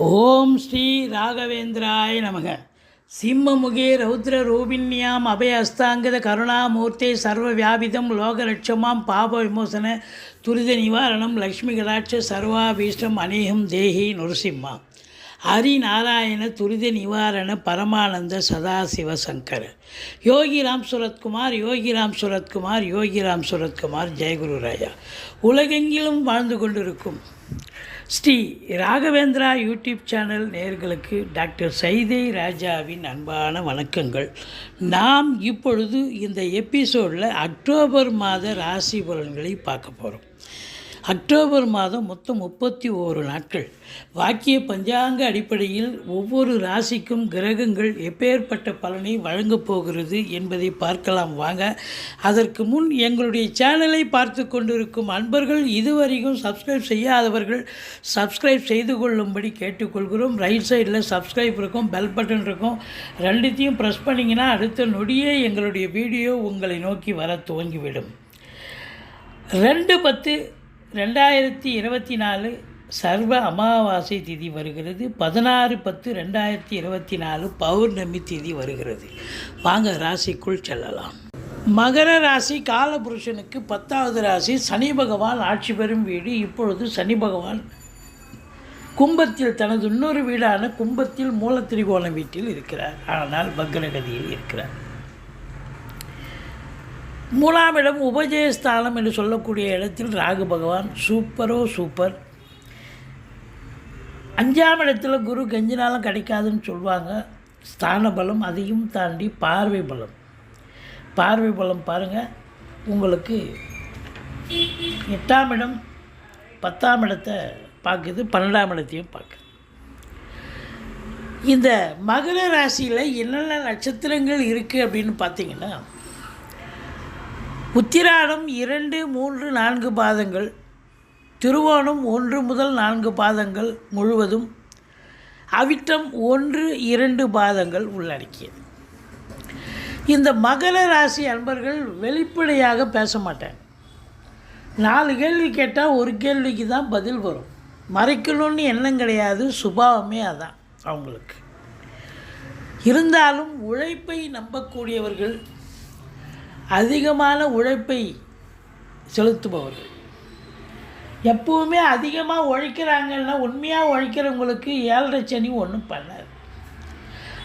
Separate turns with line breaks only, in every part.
ஓம் ஸ்ரீ ராகவேந்திராய நமக. சிம்மமுகே ரௌத்ர ரூபிண்யாம் அபய அஸ்தாங்கத கருணாமூர்த்தே சர்வ வியாபிதம் லோகலட்சமாம் பாப விமோசன துரித நிவாரணம் லக்ஷ்மி கடாட்ச சர்வாபீஷ்டம் அநேகம் தேகி நுரசிம்மா ஹரிநாராயண துரித நிவாரண பரமானந்த சதாசிவ சங்கர். யோகிராம் சுரத்குமார் யோகிராம் சுரத்குமார் யோகிராம் சுரத்குமார் ஜெயகுரு ராயா. உலகெங்கிலும் வாழ்ந்து கொண்டிருக்கும் ஸ்ரீ ராகவேந்திரா யூடியூப் சேனல் நேர்களுக்கு டாக்டர் சைதை ராஜாவின் அன்பான வணக்கங்கள். நாம் இப்பொழுது இந்த எபிசோடில் அக்டோபர் மாத ராசி பலன்களை பார்க்க போகிறோம் அக்டோபர் மாதம் மொத்தம் முப்பத்தி ஓரு நாட்கள். வாக்கிய பஞ்சாங்க அடிப்படையில் ஒவ்வொரு ராசிக்கும் கிரகங்கள் எப்பேற்பட்ட பலனை வழங்கப் போகிறது என்பதை பார்க்கலாம் வாங்க. அதற்கு முன் எங்களுடைய சேனலை பார்த்து கொண்டிருக்கும் அன்பர்கள் இதுவரைக்கும் சப்ஸ்கிரைப் செய்யாதவர்கள் சப்ஸ்கிரைப் செய்து கொள்ளும்படி கேட்டுக்கொள்கிறோம். ரைட் சைடில் சப்ஸ்கிரைப் இருக்கும் பெல் பட்டன் இருக்கும். ரெண்டுத்தையும் ப்ரெஸ் பண்ணிங்கன்னா அடுத்த நொடியே எங்களுடைய வீடியோ உங்களை நோக்கி வர துவங்கிவிடும். ரெண்டு பத்து ரெண்டாயிரத்தி இருபத்தி நாலு சர்வ அமாவாசை திதி வருகிறது. பதினாறு பத்து ரெண்டாயிரத்தி இருபத்தி நாலு பௌர்ணமி திதி வருகிறது. வாங்க ராசிக்குள் செல்லலாம். மகர ராசி காலபுருஷனுக்கு பத்தாவது ராசி சனி பகவான் ஆட்சி பெறும் வீடு. இப்பொழுது சனி பகவான் கும்பத்தில் தனது இன்னொரு வீடான கும்பத்தில் மூலத்திரிகோண வீட்டில் இருக்கிறார். ஆனால் பக்ரகதியில் இருக்கிறார். மூணாம் இடம் உபஜயஸ்தானம் என்று சொல்லக்கூடிய இடத்தில் ராகு பகவான் சூப்பரோ சூப்பர். அஞ்சாம் இடத்துல குரு கெஞ்சினாலும் கிடைக்காதுன்னு சொல்லுவாங்க ஸ்தான பலம் அதையும் தாண்டி பார்வை பலம். பார்வை பலம் பாருங்கள் உங்களுக்கு எட்டாம் இடம் பத்தாம் இடத்தை பார்க்குது பன்னெண்டாம் இடத்தையும் பார்க்குது. இந்த மகர ராசியில் என்னென்ன நட்சத்திரங்கள் இருக்குது அப்படின்னு பார்த்தீங்கன்னா உத்திராடம் இரண்டு மூன்று நான்கு பாதங்கள் திருவோணம் ஒன்று முதல் நான்கு பாதங்கள் முழுவதும் அவிட்டம் ஒன்று இரண்டு பாதங்கள் உள்ளடக்கியது. இந்த மகர ராசி அன்பர்கள் வெளிப்படையாக பேச மாட்டாங்க. நாலு கேள்வி கேட்டால் ஒரு கேள்விக்கு தான் பதில் வரும். மறைக்கணும்னு எண்ணம் கிடையாது சுபாவமே அதான் அவங்களுக்கு. இருந்தாலும் உழைப்பை நம்பக்கூடியவர்கள் அதிகமான உழைப்பை செலுத்துபவர்கள். எப்பவுமே அதிகமாக உழைக்கிறாங்கன்னா உண்மையாக உழைக்கிறவங்களுக்கு ஏழரை சனி ஒன்றும் பண்ணாது.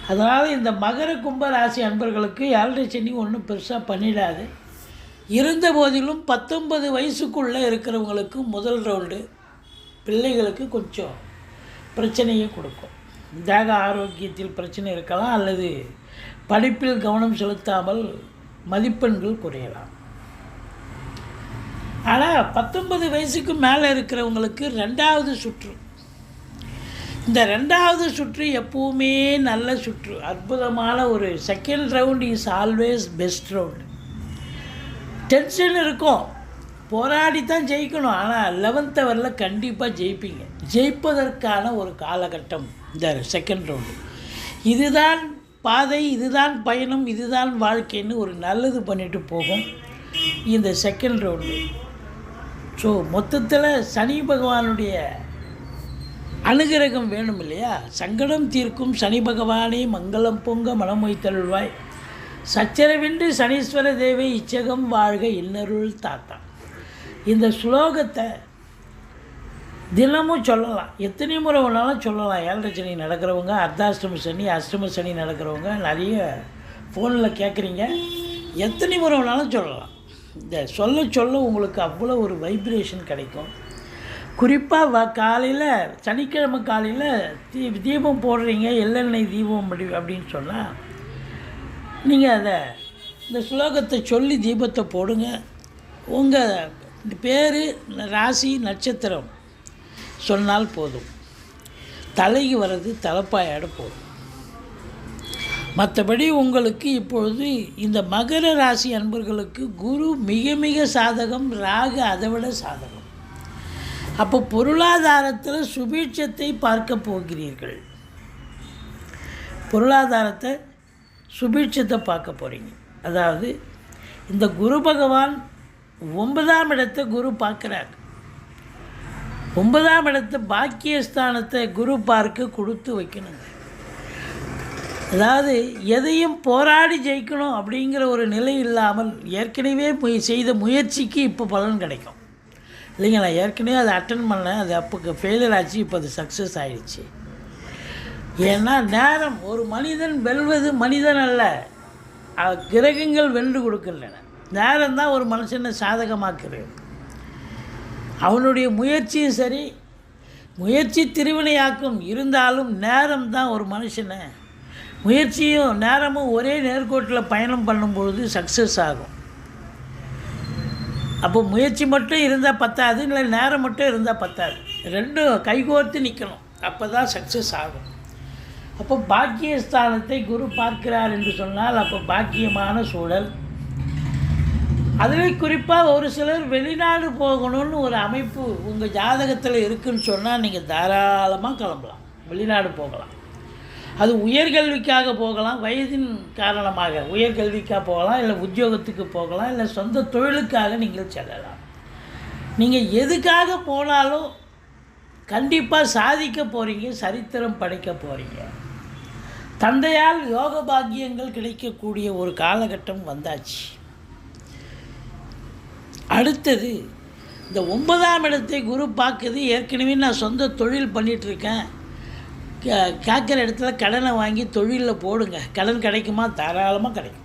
அதனால் இந்த மகர கும்ப ராசி அன்பர்களுக்கு ஏழரை சனி ஒன்றும் பெருசாக பண்ணிடாது. இருந்த போதிலும் பத்தொன்பது வயசுக்குள்ளே இருக்கிறவங்களுக்கு முதல் ரவுண்டு பிள்ளைகளுக்கு கொஞ்சம் பிரச்சனையை கொடுக்கும். தேக ஆரோக்கியத்தில் பிரச்சனை இருக்கலாம் அல்லது படிப்பில் கவனம் செலுத்தாமல் மதிப்பெண்கள் குறையலாம். ஆனால் பத்தொன்பது வயசுக்கு மேலே இருக்கிறவங்களுக்கு ரெண்டாவது சுற்று. இந்த ரெண்டாவது சுற்று எப்பவுமே நல்ல சுற்று. அற்புதமான ஒரு second round is always best round tension இருக்கும். போராடி தான் ஜெயிக்கணும். ஆனால் லெவன்த் அவரில் கண்டிப்பாக ஜெயிப்பீங்க. ஜெயிப்பதற்கான ஒரு காலகட்டம் இந்த செகண்ட் ரவுண்டு இதுதான் பாதை இதுதான் பயணம் இதுதான் வாழ்க்கைன்னு ஒரு நல்லது பண்ணிட்டு போகும். இந்த செகண்ட் ரவுண்டு ஸோ மொத்தத்தில் சனி பகவானுடைய அனுகிரகம் வேணும் இல்லையா? சங்கடம் தீர்க்கும் சனி பகவானே மங்களம் பொங்க மனமொய் தருள்வாய் சச்சரவின்றி சனீஸ்வர தேவை இச்சகம் வாழ்க இன்னருள் தாத்தா. இந்த ஸ்லோகத்தை தினமும் சொல்லலாம். எத்தனை முறை வேணாலும் சொல்லலாம். ஏழரை சனி நடக்கிறவங்க அர்த்தாஷ்டம சனி அஷ்டம சனி நடக்கிறவங்க நிறைய ஃபோனில் கேட்குறீங்க எத்தனை முறை வேணாலும் சொல்லலாம். இந்த சொல்ல சொல்ல உங்களுக்கு அவ்வளோ ஒரு வைப்ரேஷன் கிடைக்கும். குறிப்பாக வ காலையில் சனிக்கிழமை காலையில் தீ தீபம் போடுறீங்க எள்ளெண்ணெய் தீபம் அப்படி அப்படின்னு சொன்னால் நீங்கள் அதை இந்த ஸ்லோகத்தை சொல்லி தீபத்தை போடுங்க. உங்கள் பேர் ராசி நட்சத்திரம். சொன்னால் போதும். தலைக்கு வர்றது தலைப்பாயோட போதும். மற்றபடி உங்களுக்கு இப்பொழுது இந்த மகர ராசி அன்பர்களுக்கு குரு மிக மிக சாதகம் ராகு அதை விட சாதகம். அப்போ பொருளாதாரத்தில் சுபீட்சத்தை பார்க்க போகிறீர்கள். பொருளாதாரத்தை சுபீட்சத்தை பார்க்க போகிறீங்க அதாவது இந்த குரு பகவான் ஒன்பதாம் இடத்தை குரு பார்க்குறார். ஒன்பதாம் இடத்து பாக்கியஸ்தானத்தை குரு பார்க்க கொடுத்து வைக்கணுங்க. அதாவது எதையும் போராடி ஜெயிக்கணும் அப்படிங்கிற ஒரு நிலை இல்லாமல் ஏற்கனவே முய செய்த முயற்சிக்கு இப்போ பலன் கிடைக்கும். இல்லைங்க நான் ஏற்கனவே அதை அட்டன் பண்ணேன். அது அப்போ ஃபெயிலியர் ஆச்சு இப்போ அது சக்ஸஸ் ஆயிடுச்சு. ஏன்னா நேரம் ஒரு மனிதன் வெல்வது மனிதன் அல்ல. கிரகங்கள் வென்று கொடுக்கின்றன. நேரம் தான் ஒரு மனுஷனை சாதகமாக்குறது. அவனுடைய முயற்சியும் சரி முயற்சி திருவினையாக்கும் இருந்தாலும் நேரம் தான் ஒரு மனுஷனை. முயற்சியும் நேரமும் ஒரே நேர்கோட்டில் பயணம் பண்ணும்பொழுது சக்ஸஸ் ஆகும். அப்போ முயற்சி மட்டும் இருந்தால் பத்தாது இல்லை நேரம் மட்டும் இருந்தால் பத்தாது. ரெண்டும் கைகோர்த்து நிற்கணும் அப்போ தான் சக்ஸஸ் ஆகும். அப்போ பாக்கியஸ்தானத்தை குரு பார்க்கிறார் என்று சொன்னால் அப்போ பாக்கியமான சூழல் அதுலேயும் குறிப்பாக ஒரு சிலர் வெளிநாடு போகணும்னு ஒரு அமைப்பு உங்கள் ஜாதகத்தில் இருக்குன்னு சொன்னால் நீங்கள் தாராளமாக கிளம்பலாம். வெளிநாடு போகலாம். அது உயர்கல்விக்காக போகலாம் வயதின் காரணமாக. உயர்கல்விக்காக போகலாம் இல்லை உத்தியோகத்துக்கு போகலாம் இல்லை சொந்த தொழிலுக்காக நீங்கள் செல்லலாம். நீங்கள் எதுக்காக போனாலும் கண்டிப்பாக சாதிக்க போகிறீங்க சரித்திரம் படைக்க போகிறீங்க தந்தையால் யோக பாக்கியங்கள் கிடைக்கக்கூடிய ஒரு காலகட்டம் வந்தாச்சு. அடுத்தது இந்த ஒன்பதாம் இடத்தை குரு பார்க்குது. ஏற்கனவே நான் சொந்த தொழில் பண்ணிகிட்ருக்கேன் கே- கேட்குற இடத்துல கடனை வாங்கி தொழிலில் போடுங்க. கடன் கிடைக்குமா? தாராளமாக கிடைக்கும்.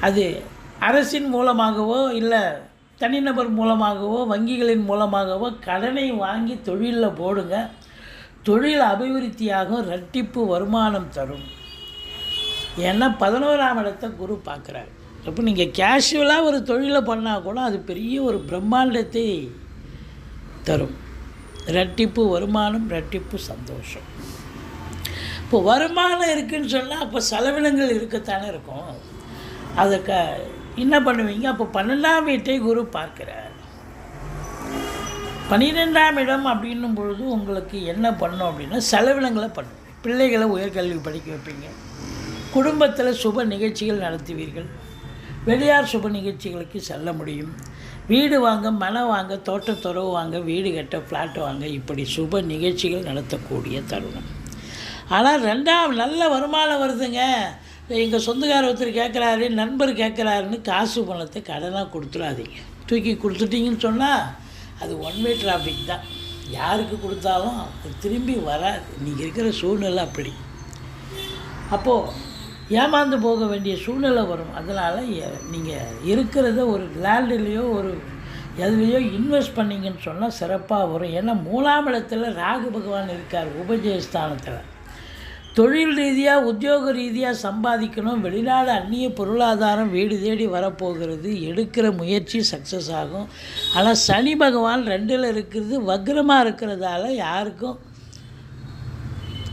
அது அரசின் மூலமாகவோ இல்லை தனிநபர் மூலமாகவோ வங்கிகளின் மூலமாகவோ கடனை வாங்கி தொழிலில் போடுங்க. தொழில் அபிவிருத்தியாகும் ரெட்டிப்பு வருமானம் தரும். ஏன்னா பதினோராம் இடத்தை குரு பார்க்குறாரு. அப்போ நீங்கள் கேஷுவலாக ஒரு தொழிலை பண்ணால் கூட அது பெரிய ஒரு பிரம்மாண்டத்தை தரும். ரெட்டிப்பு வருமானம் ரெட்டிப்பு சந்தோஷம். இப்போ வருமானம் இருக்குன்னு சொன்னால் அப்போ செலவினங்கள் இருக்கத்தானே இருக்கும். அதை க என்ன பண்ணுவீங்க? அப்போ பன்னெண்டாம் வீட்டை குரு பார்க்கிறார். பன்னிரெண்டாம் இடம் அப்படின்னும் பொழுது உங்களுக்கு என்ன பண்ணும் அப்படின்னா செலவினங்களை பண்ணுவீங்க பிள்ளைகளை உயர்கல்வி படிக்க வைப்பீங்க. குடும்பத்தில் சுப நிகழ்ச்சிகள் நடத்துவீர்கள். வெளியார் சுப நிகழ்ச்சிகளுக்கு செல்ல முடியும். வீடு வாங்க மனம் வாங்க தோட்டத்துறவு வாங்க வீடு கட்ட ஃப்ளாட் வாங்க இப்படி சுப நிகழ்ச்சிகள் நடத்தக்கூடிய தருணம். ஆனால் ரெண்டாம் நல்ல வருமானம் வருதுங்க. எங்கள் சொந்தக்கார ஒருத்தர் கேட்குறாரு நண்பர் கேட்குறாருன்னு காசு பணத்தை கடனாக கொடுத்துடாதீங்க தூக்கி கொடுத்துட்டீங்கன்னு சொன்னால் அது ஒன் வே டிராஃபிக் தான். யாருக்கு கொடுத்தாலும் திரும்பி வராது. நீங்கள் இருக்கிற சூழ்நிலை அப்படி. அப்போது ஏமாந்து போக வேண்டிய சூழ்நிலை வரும். அதனால் நீங்கள் இருக்கிறத ஒரு லேண்டுலேயோ ஒரு எதுலேயோ இன்வெஸ்ட் பண்ணீங்கன்னு சொன்னால் சிறப்பாக வரும். ஏன்னா மூணாம் இடத்துல ராகு பகவான் இருக்கார் உபஜயஸ்தானத்தில். தொழில் ரீதியாக உத்தியோக ரீதியாக சம்பாதிக்கணும். வெளிநாடு அந்நிய பொருளாதாரம் வீடு தேடி வரப்போகிறது. எடுக்கிற முயற்சி சக்ஸஸ் ஆகும். ஆனால் சனி பகவான் ரெண்டில் இருக்கிறது வக்ரமாக இருக்கிறதால யாருக்கும்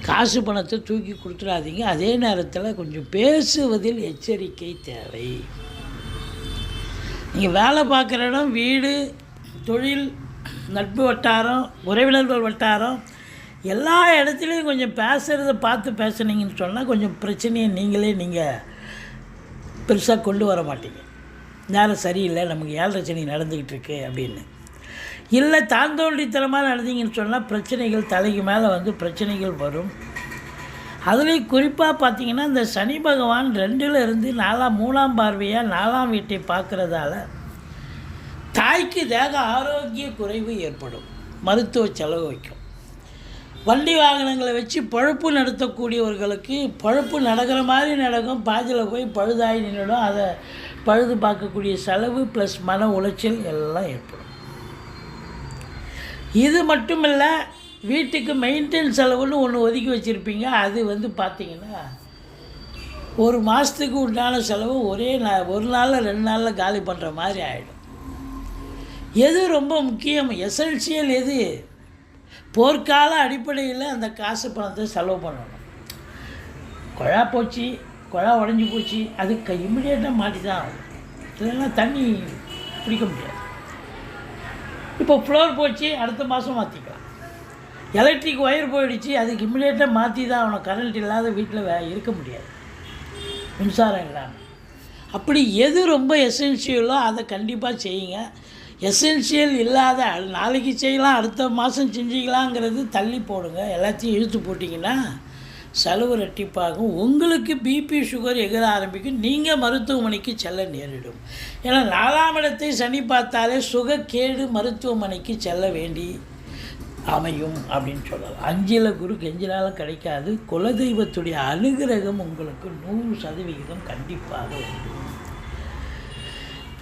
காசு பணத்தை தூக்கி கொடுத்துடாதீங்க. அதே நேரத்தில் கொஞ்சம் பேசுவதில் எச்சரிக்கை தேவை. நீங்கள் வேலை பார்க்குற இடம் வீடு தொழில் நட்பு வட்டாரம் உறவினர்கள் வட்டாரம் எல்லா இடத்துலையும் கொஞ்சம் பேசுகிறத பார்த்து பேசுனீங்கன்னு சொன்னால் கொஞ்சம் பிரச்சனையை நீங்களே நீங்கள் பெருசாக கொண்டு வர மாட்டீங்க. நேரம் சரியில்லை நமக்கு ஏழரை சனி நடந்துக்கிட்டு இருக்கு அப்படின்னு. இல்லை தாந்தோண்டித்தனமாக நடந்தீங்கன்னு சொன்னால் பிரச்சனைகள் தலைக்கு மேலே வந்து பிரச்சனைகள் வரும். அதுலேயும் குறிப்பாக பார்த்தீங்கன்னா இந்த சனி பகவான் ரெண்டில் இருந்து நாலாம் மூணாம் பார்வையாக நாலாம் வீட்டை பார்க்குறதால தாய்க்கு தேக ஆரோக்கிய குறைவு ஏற்படும். மருத்துவ செலவு வைக்கும். வண்டி வாகனங்களை வச்சு பழுப்பு நடத்தக்கூடியவர்களுக்கு பழுப்பு நடக்கிற மாதிரி நடக்கும். பாதியில் போய் பழுதாகி நின்றுடும். அதை பழுது பார்க்கக்கூடிய செலவு ப்ளஸ் மன உளைச்சல் எல்லாம் ஏற்படும். இது மட்டும் இல்லை வீட்டுக்கு மெயின்டெனன்ஸ் செலவுன்னு ஒன்று ஒதுக்கி வச்சுருப்பீங்க. அது வந்து பார்த்தீங்கன்னா ஒரு மாதத்துக்கு உண்டான செலவு ஒரே நா ஒரு நாளில் ரெண்டு நாளில் காலி பண்ணுற மாதிரி ஆகிடும் எது ரொம்ப முக்கியம்? எசென்சியல் எது? போர்க்கால அடிப்படையில் அந்த காசு பணத்தை செலவு பண்ணணும். குழா போச்சு குழா உடஞ்சி போச்சு அதுக்கு இம்மிடியேட்டாக மாட்டி தான் ஆகும் இல்லைன்னா தண்ணி பிடிக்க முடியாது. இப்போ ஃப்ளோர் போச்சு அடுத்த மாதம் மாற்றிக்கலாம் எலக்ட்ரிக் ஒயர் போயிடுச்சு அதுக்கு இம்மிடியேட்டாக மாற்றி தான் அவனை கரண்ட் இல்லாத வீட்டில் வே இருக்க முடியாது. மின்சாரம் இல்லாமல் அப்படி எது ரொம்ப எசென்சியலோ அதை கண்டிப்பாக செய்யுங்க. எசென்ஷியல் இல்லாத நாளைக்கு செய்யலாம் அடுத்த மாதம் செஞ்சுக்கலாங்கிறது தள்ளி போடுங்க. எல்லாத்தையும் இழுத்து போட்டிங்கன்னா செலவு ரெட்டிப்பாகும். உங்களுக்கு பிபி சுகர் எகிற ஆரம்பிக்கும். நீங்கள் மருத்துவமனைக்கு செல்ல நேரிடும். ஏன்னா நாலாம் இடத்தை சனி பார்த்தாலே சுகக்கேடு மருத்துவமனைக்கு செல்ல வேண்டி அமையும் அப்படின்னு சொல்லலாம். அஞ்சில் குரு கெஞ்சினாலும் கிடைக்காது. குலதெய்வத்துடைய அனுகிரகம் உங்களுக்கு நூறு சதவிகிதம் கண்டிப்பாக உண்டு.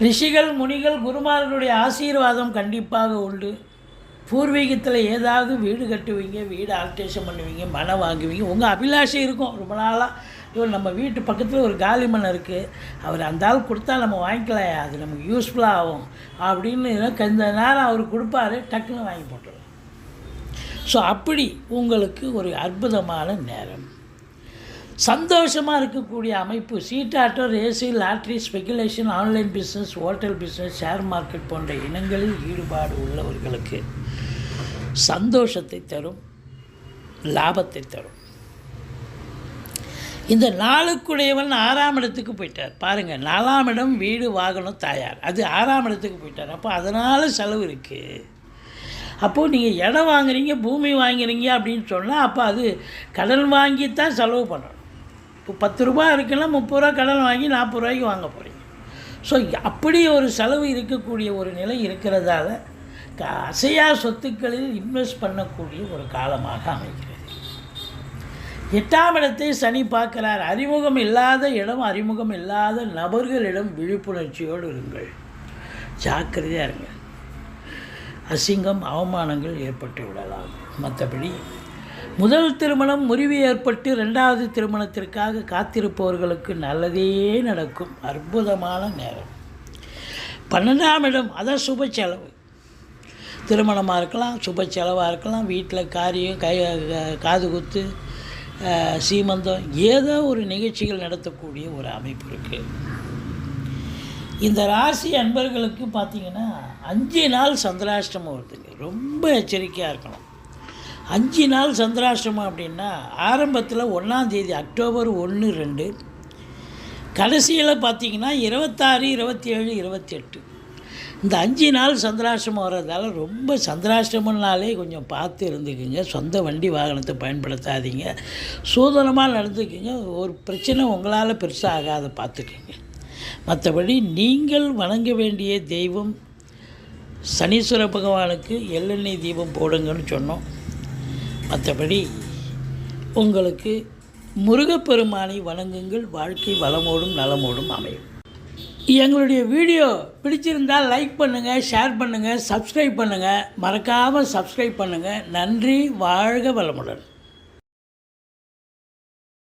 ரிஷிகள் முனிகள் குருமார்களுடைய ஆசீர்வாதம் கண்டிப்பாக உண்டு. பூர்வீகத்தில் ஏதாவது வீடு கட்டுவீங்க வீடு ஆல்ட்ரேஷன் பண்ணுவீங்க மனை வாங்குவீங்க உங்கள் அபிலாஷை இருக்கும். ரொம்ப நாளாக ஐயோ நம்ம வீட்டு பக்கத்தில் ஒரு காலி மனை இருக்குது அவர் அந்த ஆள் கொடுத்தா நம்ம வாங்கிக்கலாம் அது நமக்கு யூஸ்ஃபுல்லாக ஆகும். அப்படின்னு கொஞ்ச நேரம் அவர் கொடுப்பாரு டக்குன்னு வாங்கி போட்டுருவோம். ஸோ அப்படி உங்களுக்கு ஒரு அற்புதமான நேரம். சந்தோஷமாக இருக்கக்கூடிய அமைப்பு சீட்டாட்டோ race lottery speculation online business hotel business share market போன்ற இனங்களில் ஈடுபாடு உள்ளவர்களுக்கு சந்தோஷத்தை தரும் லாபத்தை தரும். இந்த நாளுக்குடையவன் ஆறாம் இடத்துக்கு போயிட்டார். பாருங்கள் நாலாம் இடம் வீடு வாகனம் தாயார். அது ஆறாம் இடத்துக்கு போயிட்டார். அப்போ அதனால் செலவு இருக்குது அப்போது நீங்கள் இடம் வாங்குறீங்க பூமி வாங்குறீங்க அப்படின்னு சொன்னால் அப்போ அது கடன் வாங்கி தான் செலவு பண்ணணும் இப்போ பத்து ரூபா இருக்குன்னா முப்பது ரூபா கடன் வாங்கி நாற்பது ரூபாய்க்கு வாங்க போகிறீங்க ஸோ அப்படி ஒரு செலவு இருக்கக்கூடிய ஒரு நிலை இருக்கிறதால க அசையா சொத்துக்களில் இன்வெஸ்ட் பண்ணக்கூடிய ஒரு காலமாக அமைகிறது. எட்டாம் இடத்தை சனி பார்க்கிறார். அறிமுகம் இல்லாத இடம் அறிமுகம் இல்லாத நபர்களிடம் விழிப்புணர்ச்சியோடு இருங்கள். ஜாக்கிரதையாக இருங்க. அசிங்கம் அவமானங்கள் ஏற்பட்டு விடலாம். மற்றபடி முதல் திருமணம் முறிவு ஏற்பட்டு ரெண்டாவது திருமணத்திற்காக காத்திருப்பவர்களுக்கு நல்லதே நடக்கும். அற்புதமான நேரம். பன்னெண்டாம் இடம் அதான் சுப செலவு. திருமணமாக இருக்கலாம் சுப செலவாக இருக்கலாம் வீட்டில் காரியம் கை காது குத்து சீமந்தம் ஏதோ ஒரு நிகழ்ச்சிகள் நடத்தக்கூடிய ஒரு அமைப்பு இருக்குது இந்த ராசி அன்பர்களுக்கு பார்த்தீங்கன்னா அஞ்சு நாள் சந்திராஷ்டமம் வருதுங்க. ரொம்ப எச்சரிக்கையாக இருக்கணும். அஞ்சு நாள் சந்திராஷ்டிரமம் அப்படின்னா ஆரம்பத்தில் ஒன்றாந்தேதி அக்டோபர் ஒன்று ரெண்டு. கடைசியில் பார்த்தீங்கன்னா இருபத்தாறு இருபத்தி ஏழு இருபத்தெட்டு. இந்த அஞ்சு நாள் சந்திராஷ்டிரமம் வர்றதால ரொம்ப சந்திராஷ்டமம்னாலே கொஞ்சம் பார்த்து இருந்துக்குங்க. சொந்த வண்டி வாகனத்தை பயன்படுத்தாதீங்க. சூதனமாக நடந்துக்குங்க. ஒரு பிரச்சனை உங்களால் பெருசாக ஆகாத பார்த்துக்குங்க. மற்றபடி நீங்கள் வணங்க வேண்டிய தெய்வம் சனீஸ்வர பகவானுக்கு எள்ளெண்ணெய் தீபம் போடுங்கன்னு சொன்னோம். மற்றபடி உங்களுக்கு முருகப்பெருமானை வணங்குங்கள் வாழ்க்கை வளமோடும் நலமோடும் அமையும். எங்களுடைய வீடியோ பிடிச்சிருந்தால் லைக் பண்ணுங்கள் ஷேர் பண்ணுங்கள் சப்ஸ்கிரைப் பண்ணுங்கள் மறக்காமல் சப்ஸ்கிரைப் பண்ணுங்கள் நன்றி வாழ்க வளமுடன்.